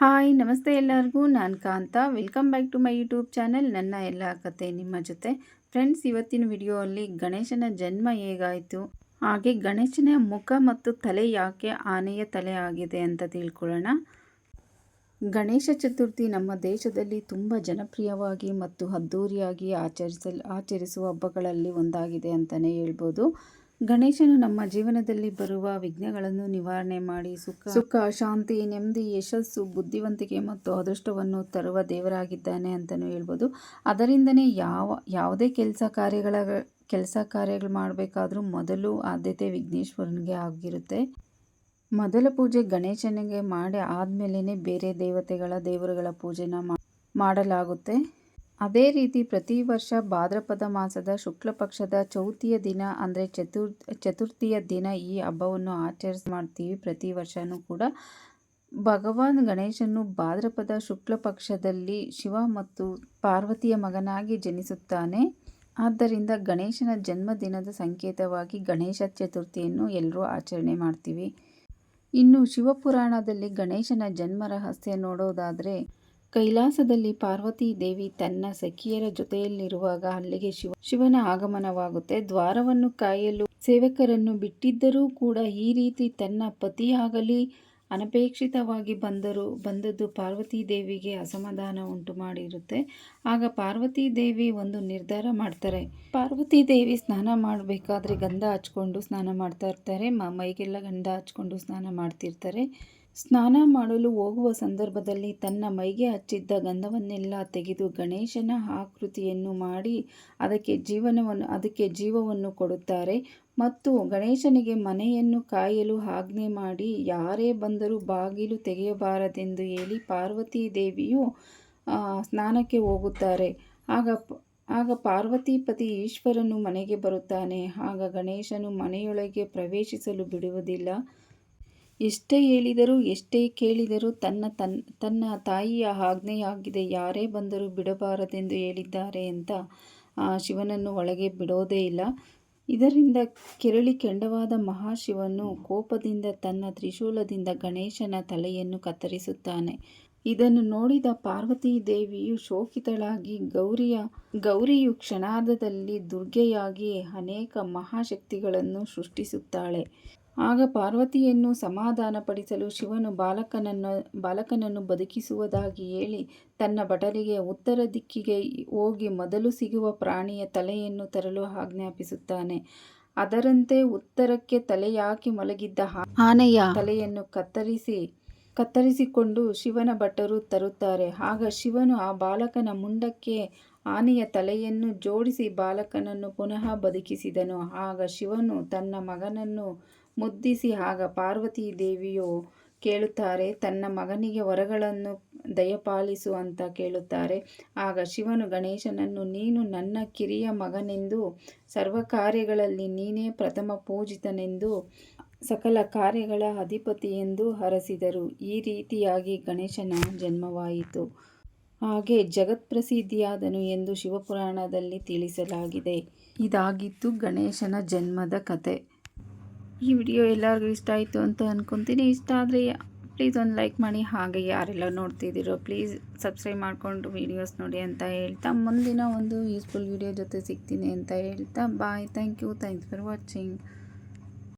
Hi, ನಮಸ್ತೆ ಎಲ್ಲರಿಗೂ. ನಾನು Kantha. Welcome back to my YouTube channel ನನ್ನ ಎಲ್ಲ ಕತೆ ನಿಮ್ಮ ಜೊತೆ. ಫ್ರೆಂಡ್ಸ್ ಇವತ್ತಿನ ವಿಡಿಯೋ ಅಲ್ಲಿ ಗಣೇಶನ ಜನ್ಮ ಹೇಗಾಯಿತು? ಹಾಗೆ ಗಣೇಶನ ಮುಖ ಮತ್ತು ತಲೆ ಯಾಕೆ ಆನೆಯ ತಲೆ ಆಗಿದೆ ಅಂತ ತಿಳ್ಕೊಳ್ಳೋಣ. ಗಣೇಶ ಚತುರ್ಥಿ ನಮ್ಮ ದೇಶದಲ್ಲಿ ತುಂಬ ಜನಪ್ರಿಯವಾಗಿ ಮತ್ತು ಅದ್ಧೂರಿಯಾಗಿ ಆಚರಿಸಲ್, ಆಚರಿಸುವ ಹಬ್ಬಗಳಲ್ಲಿ ಒಂದಾಗಿದೆ ಅಂತಲೇ ಹೇಳ್ಬೋದು. ಗಣೇಶನು ನಮ್ಮ ಜೀವನದಲ್ಲಿ ಬರುವ ವಿಘ್ನಗಳನ್ನು ನಿವಾರಣೆ ಮಾಡಿ ಸುಖ ಸುಖ, ಶಾಂತಿ, ನೆಮ್ಮದಿ, ಯಶಸ್ಸು, ಬುದ್ಧಿವಂತಿಕೆ ಮತ್ತು ಅದೃಷ್ಟವನ್ನು ತರುವ ದೇವರಾಗಿದ್ದಾನೆ ಅಂತಲೂ ಹೇಳ್ಬೋದು. ಅದರಿಂದನೇ ಯಾವ, ಯಾವುದೇ ಕೆಲಸ ಕಾರ್ಯಗಳ, ಕೆಲಸ ಕಾರ್ಯಗಳು ಮಾಡಬೇಕಾದ್ರೂ ಮೊದಲು ಆದ್ಯತೆ ವಿಘ್ನೇಶ್ವರನಿಗೆ ಆಗಿರುತ್ತೆ. ಮೊದಲ ಪೂಜೆ ಗಣೇಶನಿಗೆ ಮಾಡಿ ಆದಮೇಲೆ ಬೇರೆ ದೇವತೆಗಳ, ದೇವರುಗಳ ಪೂಜೆನ ಮಾಡಲಾಗುತ್ತೆ. ಅದೇ ರೀತಿ ಪ್ರತಿ ವರ್ಷ ಭಾದ್ರಪದ ಮಾಸದ ಶುಕ್ಲ ಪಕ್ಷದ ಚೌತಿಯ ದಿನ ಅಂದರೆ ಚತುರ್, ಚತುರ್ಥಿಯ ದಿನ ಈ ಹಬ್ಬವನ್ನು ಆಚರಿಸ್, ಮಾಡ್ತೀವಿ. ಪ್ರತಿ ವರ್ಷವೂ ಕೂಡ ಭಗವಾನ್ ಗಣೇಶನು ಭಾದ್ರಪದ ಶುಕ್ಲ ಪಕ್ಷದಲ್ಲಿ ಶಿವ ಮತ್ತು ಪಾರ್ವತಿಯ ಮಗನಾಗಿ ಜನಿಸುತ್ತಾನೆ. ಆದ್ದರಿಂದ ಗಣೇಶನ ಜನ್ಮದಿನದ ಸಂಕೇತವಾಗಿ ಗಣೇಶ ಚತುರ್ಥಿಯನ್ನು ಎಲ್ಲರೂ ಆಚರಣೆ ಮಾಡ್ತೀವಿ. ಇನ್ನು ಶಿವಪುರಾಣದಲ್ಲಿ ಗಣೇಶನ ಜನ್ಮ ರಹಸ್ಯ ನೋಡೋದಾದರೆ ಕೈಲಾಸದಲ್ಲಿ ಪಾರ್ವತಿ ದೇವಿ ತನ್ನ ಸಖಿಯರ ಜೊತೆಯಲ್ಲಿರುವಾಗ ಅಲ್ಲಿಗೆ ಶಿವ, ಶಿವನ ಆಗಮನವಾಗುತ್ತೆ. ದ್ವಾರವನ್ನು ಕಾಯಲು ಸೇವಕರನ್ನು ಬಿಟ್ಟಿದ್ದರೂ ಕೂಡ ಈ ರೀತಿ ತನ್ನ ಪತಿಯಾಗಲಿ ಅನಪೇಕ್ಷಿತವಾಗಿ ಬಂದರು, ಬಂದದ್ದು ಪಾರ್ವತಿ ದೇವಿಗೆ ಅಸಮಾಧಾನ ಉಂಟು ಮಾಡಿರುತ್ತೆ. ಆಗ ಪಾರ್ವತಿ ದೇವಿ ಒಂದು ನಿರ್ಧಾರ ಮಾಡ್ತಾರೆ. ಪಾರ್ವತಿ ದೇವಿ ಸ್ನಾನ ಮಾಡಬೇಕಾದ್ರೆ ಗಂಧ ಹಚ್ಕೊಂಡು ಸ್ನಾನ ಮಾಡ್ತಾ ಇರ್ತಾರೆ. ಮೈಗೆಲ್ಲ ಗಂಧ ಹಚ್ಕೊಂಡು ಸ್ನಾನ ಮಾಡ್ತಿರ್ತಾರೆ. ಸ್ನಾನ ಮಾಡಲು ಹೋಗುವ ಸಂದರ್ಭದಲ್ಲಿ ತನ್ನ ಮೈಗೆ ಹಚ್ಚಿದ್ದ ಗಂಧವನ್ನೆಲ್ಲ ತೆಗೆದು ಗಣೇಶನ ಆಕೃತಿಯನ್ನು ಮಾಡಿ ಅದಕ್ಕೆ ಜೀವನವನ್ನು, ಅದಕ್ಕೆ ಜೀವವನ್ನು ಕೊಡುತ್ತಾರೆ ಮತ್ತು ಗಣೇಶನಿಗೆ ಮನೆಯನ್ನು ಕಾಯಲು ಆಜ್ಞೆ ಮಾಡಿ ಯಾರೇ ಬಂದರೂ ಬಾಗಿಲು ತೆಗೆಯಬಾರದೆಂದು ಹೇಳಿ ಪಾರ್ವತಿ ದೇವಿಯು ಸ್ನಾನಕ್ಕೆ ಹೋಗುತ್ತಾರೆ. ಆಗ ಆಗ ಪಾರ್ವತಿಪತಿ ಈಶ್ವರನು ಮನೆಗೆ ಬರುತ್ತಾನೆ. ಆಗ ಗಣೇಶನು ಮನೆಯೊಳಗೆ ಪ್ರವೇಶಿಸಲು ಬಿಡುವುದಿಲ್ಲ. ಎಷ್ಟೇ ಹೇಳಿದರೂ, ಎಷ್ಟೇ ಕೇಳಿದರೂ ತನ್ನ ತನ್, ತನ್ನ ತಾಯಿಯ ಆಜ್ಞೆಯಾಗಿದೆ. ಯಾರೇ ಬಂದರೂ ಬಿಡಬಾರದೆಂದು ಹೇಳಿದ್ದಾರೆ ಅಂತ ಶಿವನನ್ನು ಒಳಗೆ ಬಿಡೋದೇ ಇಲ್ಲ. ಇದರಿಂದ ಕೆರಳಿ ಕೆಂಡವಾದ ಮಹಾಶಿವನು ಕೋಪದಿಂದ ತನ್ನ ತ್ರಿಶೂಲದಿಂದ ಗಣೇಶನ ತಲೆಯನ್ನು ಕತ್ತರಿಸುತ್ತಾನೆ. ಇದನ್ನು ನೋಡಿದ ಪಾರ್ವತೀ ದೇವಿಯು ಶೋಕಿತಳಾಗಿ, ಗೌರಿಯ, ಗೌರಿಯು ಕ್ಷಣಾರ್ಧದಲ್ಲಿ ದುರ್ಗೆಯಾಗಿ ಅನೇಕ ಮಹಾಶಕ್ತಿಗಳನ್ನು ಸೃಷ್ಟಿಸುತ್ತಾಳೆ. ಆಗ ಪಾರ್ವತಿಯನ್ನು ಸಮಾಧಾನಪಡಿಸಲು ಶಿವನು ಬಾಲಕನನ್ನು ಬಾಲಕನನ್ನು ಬದುಕಿಸುವುದಾಗಿ ಹೇಳಿ ತನ್ನ ಬಟಲಿಗೆ ಉತ್ತರ ದಿಕ್ಕಿಗೆ ಹೋಗಿ ಮೊದಲು ಸಿಗುವ ಪ್ರಾಣಿಯ ತಲೆಯನ್ನು ತರಲು ಆಜ್ಞಾಪಿಸುತ್ತಾನೆ. ಅದರಂತೆ ಉತ್ತರಕ್ಕೆ ತಲೆಯಾಕಿ ಮಲಗಿದ್ದ ಆನೆಯ ತಲೆಯನ್ನು ಕತ್ತರಿಸಿ ಕತ್ತರಿಸಿಕೊಂಡು ಶಿವನ ಭಟ್ಟರು ತರುತ್ತಾರೆ. ಆಗ ಶಿವನು ಆ ಬಾಲಕನ ಮುಂಡಕ್ಕೆ ಆನೆಯ ತಲೆಯನ್ನು ಜೋಡಿಸಿ ಬಾಲಕನನ್ನು ಪುನಃ ಬದುಕಿಸಿದನು. ಆಗ ಶಿವನು ತನ್ನ ಮಗನನ್ನು ಮುದ್ದಿಸಿ, ಆಗ ಪಾರ್ವತಿ ದೇವಿಯು ಕೇಳುತ್ತಾರೆ, ತನ್ನ ಮಗನಿಗೆ ವರಗಳನ್ನು ದಯಪಾಲಿಸು ಅಂತ ಕೇಳುತ್ತಾರೆ. ಆಗ ಶಿವನು, ಗಣೇಶನನ್ನು, ನೀನು ನನ್ನ ಕಿರಿಯ ಮಗನೆಂದು ಸರ್ವ ಕಾರ್ಯಗಳಲ್ಲಿ ನೀನೇ ಪ್ರಥಮ ಪೂಜಿತನೆಂದು, ಸಕಲ ಕಾರ್ಯಗಳ ಅಧಿಪತಿ ಎಂದು ಹರಸಿದರು ಈ ರೀತಿಯಾಗಿ ಗಣೇಶನ ಜನ್ಮವಾಯಿತು. ಹಾಗೆ ಜಗತ್ಪ್ರಸಿದ್ಧಿಯಾದನು ಎಂದು ಶಿವಪುರಾಣದಲ್ಲಿ ತಿಳಿಸಲಾಗಿದೆ. ಇದಾಗಿತ್ತು ಗಣೇಶನ ಜನ್ಮದ ಕತೆ. ಈ ವಿಡಿಯೋ ಎಲ್ಲರಿಗೂ ಇಷ್ಟ ಆಯಿತು ಅಂತ ಅಂದ್ಕೊತೀನಿ ಇಷ್ಟ ಆದರೆ ಪ್ಲೀಸ್ ಒಂದು ಲೈಕ್ ಮಾಡಿ. ಹಾಗೆ ಯಾರೆಲ್ಲ ನೋಡ್ತಿದ್ದೀರೋ ಪ್ಲೀಸ್ ಸಬ್ಸ್ಕ್ರೈಬ್ ಮಾಡಿಕೊಂಡು ವೀಡಿಯೋಸ್ ನೋಡಿ ಅಂತ ಹೇಳ್ತಾ ಮುಂದಿನ ಒಂದು ಯೂಸ್ಫುಲ್ ವಿಡಿಯೋ ಜೊತೆ ಸಿಗ್ತೀನಿ ಅಂತ ಹೇಳ್ತಾ bye thank you thanks for watching